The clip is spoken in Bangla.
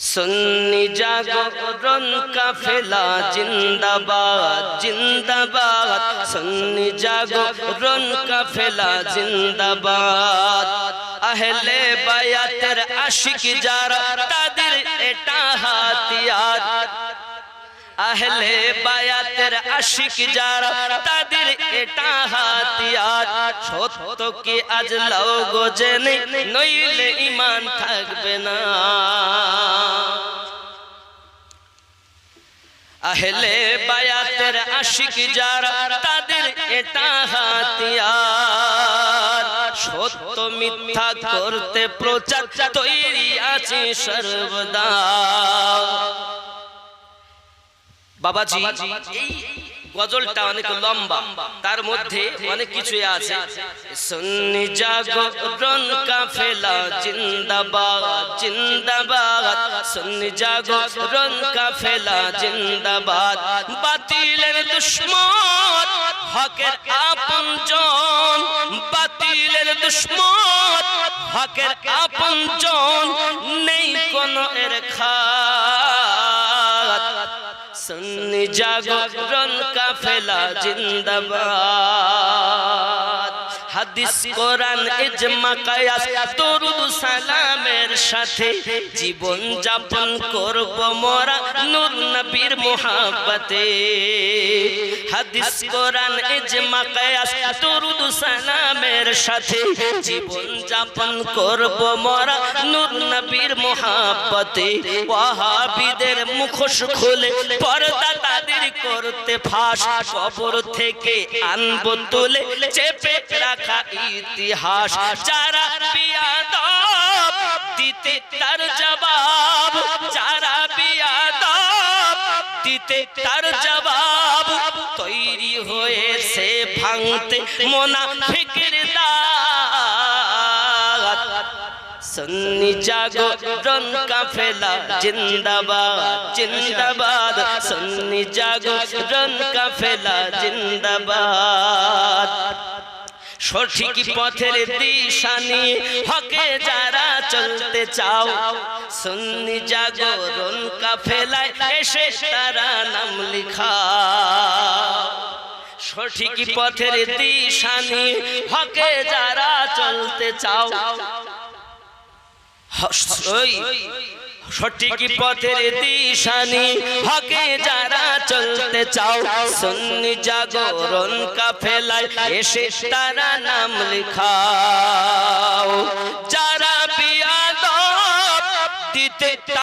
সুন্নি জাগরণ কাফেলা জিন্দাবাদ জিন্দাবাদ। সুন্নি জাগরণ কাফেলা জিন্দাবাদ। আহলে বায়াতের আশিক যারা, তাদের এটা হাতিয়ার। আহলে বায়াতের আশিক যারা, তাদের এটা হাতিয়ার। সত্য কি আজ লাও গো জেনে, নইলে ইমান থাকবে না। আহলে বায়াতের আশিক যারা তাদের এটা হাতিয়ার। সত্য মিথ্যা করতে প্রচার তৈরি আছে সর্বদা। বাবাজি এই গজলটা অনেক লম্বা। তার মধ্যে অনেক কিছু আছে। সুন্নি জাগরণ কাফেলা জিন্দাবাদ জিন্দাবাদ সুন্নি জাগরণ কাফেলা জিন্দাবাদ। বাতিলের দুশ্মন হকের আপনজন। বাতিলের দুশ্মন হকের আপনজন। নেই জাগরণ কাফেলা জিন্দাবাদ। হাদিস কোরআন ইজমা কায়াস, দরুদ, সালামের সাথে জীবন যাপন করব মোরা নূর নবীর মোহাব্বতে। হাদিস কোরআন ইজমা কায়াস, দরুদ, সালামের সাথে জীবন যাপন করব মোরা নূর নবীর মোহাব্বতে। ওয়াহাবিদের মুখোশ খুলে পর্দা তাদের করতে ফাঁস, কবর থেকে আনব তুলে চেপে রাখা ইতিহাস, যারা বিয়াদব দিতে তার জবাব, যারা বিয়াদব দিতে তার জবাব, তৈরি হয়েছে ভাঙতে মোনা ফিকির সুন্নি জাগরণ কাফেলা, জিন্দাবাদ জিন্দাবাদ। সুন্নি জাগরণ কাফেলা, জিন্দাবাদ। সঠিক পথের দিশা নিয়ে হকে যারা চলতে চাও সুন্নি জাগরণ কাফেলায় এসে তারা নাম লিখা। সঠিক পথের দিশা নিয়ে হকে যারা চলতে চাও। সঠিক পথের দিশানি হকে যারা চলতে চাও সন্নি জাগরণ কাফেলায় এসে তারা নাম লিখাও যা